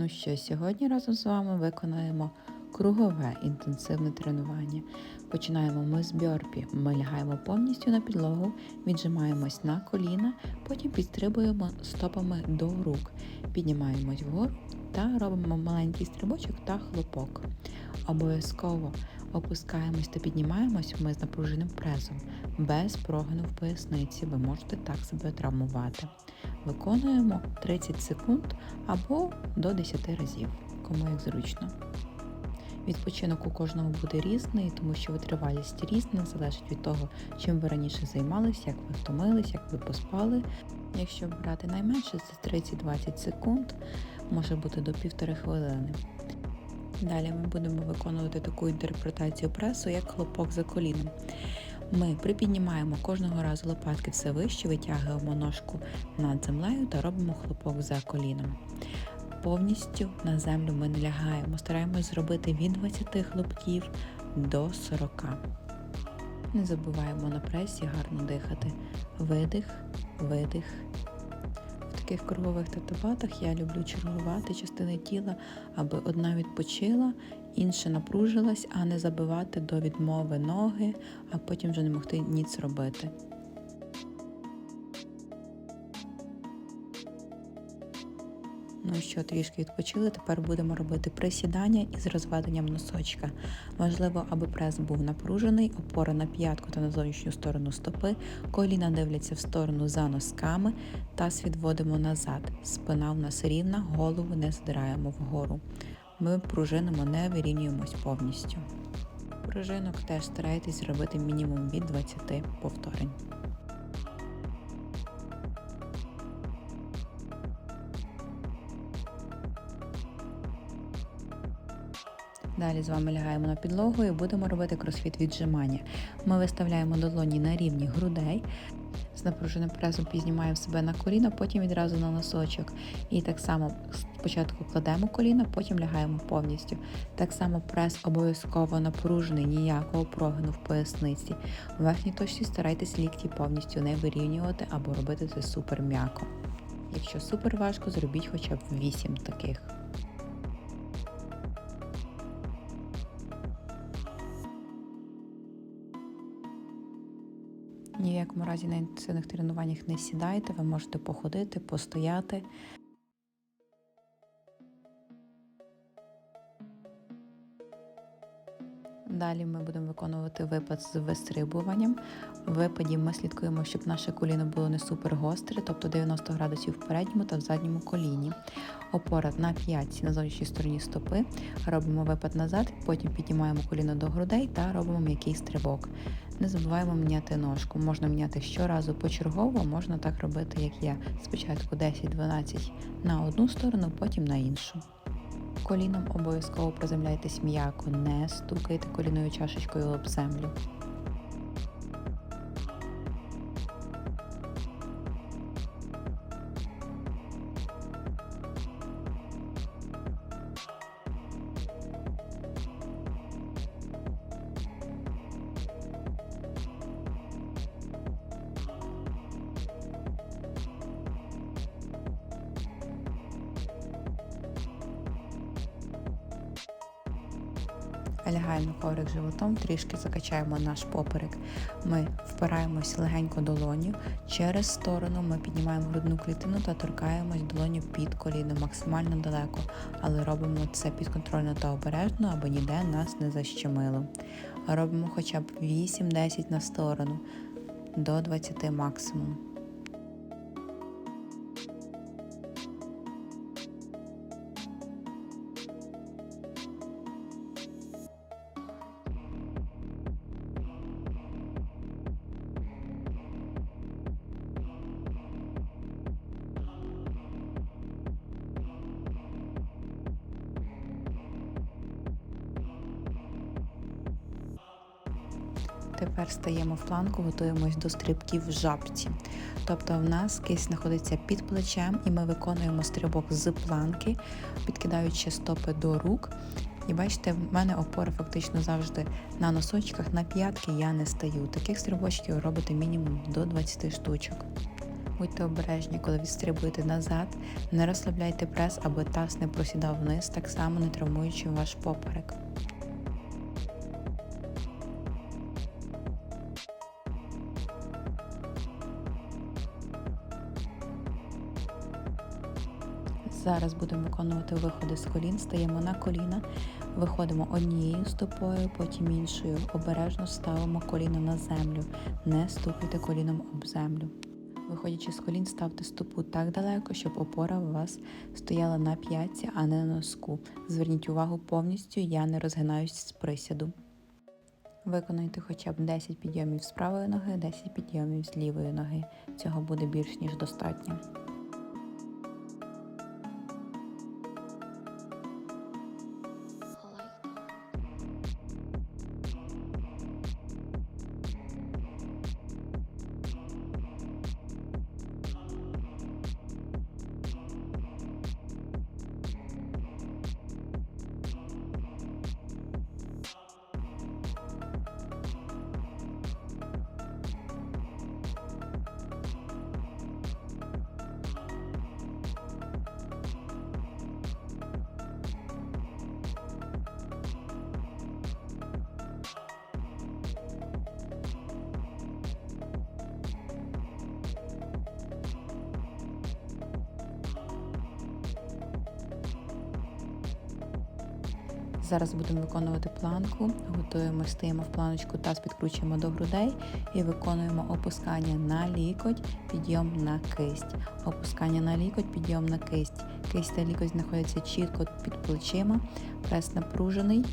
Ну що, сьогодні разом з вами виконаємо кругове інтенсивне тренування. Починаємо ми з бьорпі. Ми лягаємо повністю на підлогу, віджимаємось на коліна, потім підстрибуємо стопами до рук, піднімаємось вгору та робимо маленький стрибочок та хлопок. Обов'язково опускаємось та піднімаємось ми з напруженим презом, без прогину в поясниці. Ви можете так себе травмувати. Виконуємо 30 секунд або до 10 разів, кому як зручно. Відпочинок у кожного буде різний, тому що витривалість різна, залежить від того, чим ви раніше займалися, як ви втомились, як ви поспали. Якщо брати найменше, це 30-20 секунд, може бути до півтори хвилини. Далі ми будемо виконувати таку інтерпретацію пресу, як хлопок за коліном. Ми припіднімаємо кожного разу лопатки все вище, витягуємо ножку над землею та робимо хлопок за коліном. Повністю на землю ми не лягаємо, стараємось зробити від 20 хлопків до 40. Не забуваємо на пресі гарно дихати. Видих, видих. Таких кругових татуатах я люблю чергувати частини тіла, аби одна відпочила, інша напружилась, а не забивати до відмови ноги, а потім вже не могти ніц робити. Ну що, трішки відпочили, тепер будемо робити присідання із розведенням носочка. Важливо, аби прес був напружений, опора на п'ятку та на зовнішню сторону стопи, коліна дивляться в сторону за носками, таз відводимо назад. Спина в нас рівна, голову не здираємо вгору. Ми пружинимо, не вирівнюємось повністю. Пружинок теж старайтесь зробити мінімум від 20 повторень. Далі з вами лягаємо на підлогу і будемо робити кросфіт віджимання. Ми виставляємо долоні на рівні грудей. З напруженим пресом піднімаємо себе на коліна, потім відразу на носочок. І так само спочатку кладемо коліна, потім лягаємо повністю. Так само прес обов'язково напружений, ніякого прогину в поясниці. В верхній точці старайтесь лікті повністю не вирівнювати або робити це супер м'яко. Якщо супер важко, зробіть хоча б 8 таких. Ні в якому разі на інтенсивних тренуваннях не сідайте, ви можете походити, постояти. Далі ми будемо виконувати випад з вистрибуванням. В випаді ми слідкуємо, щоб наше коліно було не супер гостре, тобто 90 градусів в передньому та в задньому коліні. Опора на п'ятці на зовнішній стороні стопи. Робимо випад назад, потім піднімаємо коліно до грудей та робимо м'який стрибок. Не забуваємо міняти ножку. Можна міняти щоразу почергово, можна так робити, як я. Спочатку 10-12 на одну сторону, потім на іншу. Коліном обов'язково приземляйтесь м'яко, не стукайте коліною чашечкою об землю. Лягаємо коврик животом, трішки закачаємо наш поперек. Ми впираємось легенько долоню. Через сторону ми піднімаємо грудну клітину та торкаємось долоню під коліном максимально далеко, але робимо це підконтрольно та обережно, аби ніде нас не защемило. Робимо хоча б 8-10 на сторону до 20 максимум. Тепер стаємо в планку, готуємось до стрибків в жабці. Тобто в нас кисть знаходиться під плечем, і ми виконуємо стрибок з планки, підкидаючи стопи до рук. І бачите, в мене опора фактично завжди на носочках, на п'ятки я не стаю. Таких стрибочків робите мінімум до 20 штучок. Будьте обережні, коли відстрибуєте назад, не розслабляйте прес, аби таз не просідав вниз, так само не травмуючи ваш поперек. Зараз будемо виконувати виходи з колін, стаємо на коліна, виходимо однією стопою, потім іншою. Обережно ставимо коліно на землю, не стукайте коліном об землю. Виходячи з колін, ставте стопу так далеко, щоб опора у вас стояла на п'ятці, а не на носку. Зверніть увагу повністю, я не розгинаюсь з присяду. Виконайте хоча б 10 підйомів з правої ноги, 10 підйомів з лівої ноги. Цього буде більш ніж достатньо. Зараз будемо виконувати планку. Готуємо, стаємо в планочку, таз підкручуємо до грудей і виконуємо опускання на лікоть, підйом на кисть. Опускання на лікоть, підйом на кисть. Кисть та лікоть знаходяться чітко під плечима, прес напружений.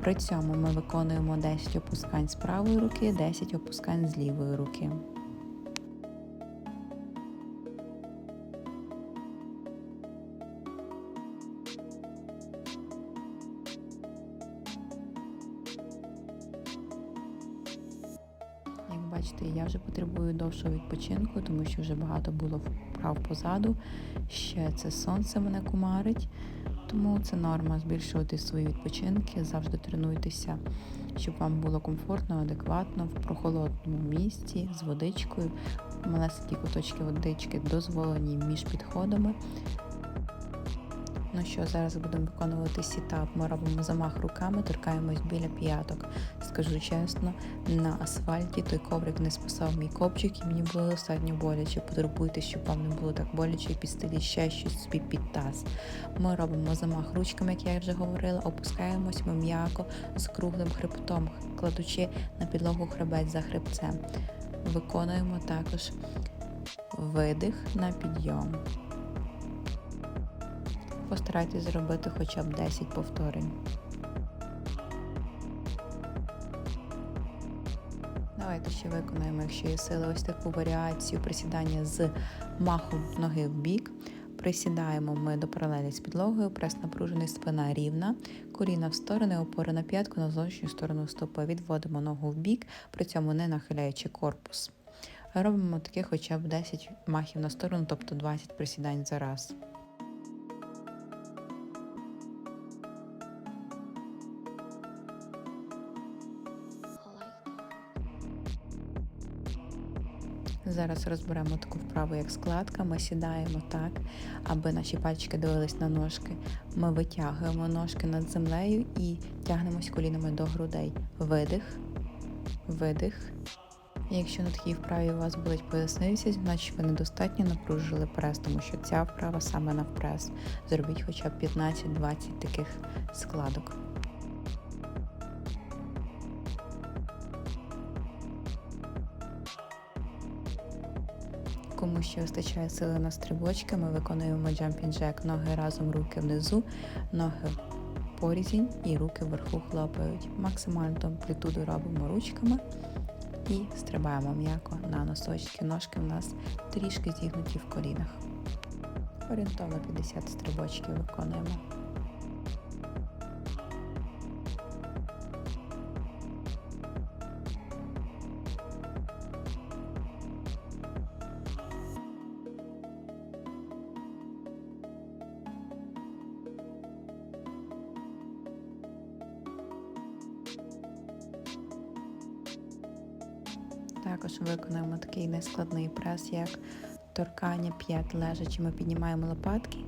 При цьому ми виконуємо 10 опускань з правої руки, 10 опускань з лівої руки. Бачите, я вже потребую довшого відпочинку, тому що вже багато було вправ позаду. Ще це сонце мене кумарить, тому це норма збільшувати свої відпочинки. Завжди тренуйтеся, щоб вам було комфортно, адекватно, в прохолодному місці з водичкою. Малесенькі куточки водички дозволені між підходами. Ну що, зараз будемо виконувати сітап. Ми робимо замах руками, торкаємось біля п'яток. Скажу чесно, на асфальті той коврик не спасав мій копчик і мені було достатньо боляче. Потурбуйтесь, щоб вам не було так боляче і підстеліть ще щось собі під таз. Ми робимо замах ручками, як я вже говорила, опускаємось ми м'яко з круглим хребтом, кладучи на підлогу хребець за хребцем. Виконуємо також видих на підйом. Постарайтесь зробити хоча б 10 повторень. Давайте ще виконаємо, якщо є сили, ось таку варіацію присідання з махом ноги в бік. Присідаємо ми до паралелі з підлогою, прес напружений, спина рівна, коліна в сторони, опора на п'ятку на зовнішню сторону стопи. Відводимо ногу в бік, при цьому не нахиляючи корпус. Робимо таке хоча б 10 махів на сторону, тобто 20 присідань за раз. Зараз розберемо таку вправу, як складка. Ми сідаємо так, аби наші пальчики дивились на ножки. Ми витягуємо ножки над землею і тягнемось колінами до грудей. Видих, видих. Якщо на такій вправі у вас болить поясниця, значить ви недостатньо напружили прес, тому що ця вправа саме на прес. Зробіть хоча б 15-20 таких складок. Кому що вистачає сили на стрибочки, ми виконуємо jumping jack. Ноги разом, руки внизу, ноги порізінь і руки вверху хлопають. Максимальну амплітуду робимо ручками і стрибаємо м'яко на носочки. Ножки в нас трішки зігнуті в колінах. Орієнтовно 50 стрибочків виконуємо. Також виконуємо такий нескладний прес, як торкання п'ят лежачи. Ми піднімаємо лопатки,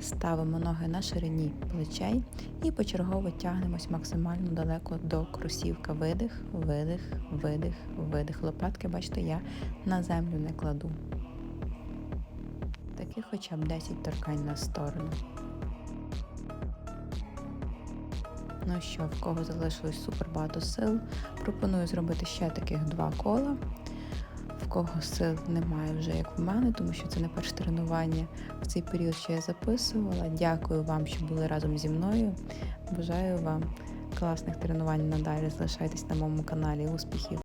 ставимо ноги на ширині плечей і почергово тягнемось максимально далеко до кросівка. Видих, видих, видих, видих. Лопатки, бачите, я на землю не кладу. Таких хоча б 10 торкань на сторону. Ну що, в кого залишилось супер багато сил, пропоную зробити ще таких два кола. В кого сил немає вже як в мене, тому що це не перше тренування в цей період, що я записувала. Дякую вам, що були разом зі мною. Бажаю вам класних тренувань надалі. Залишайтесь на моєму каналі. Успіхів!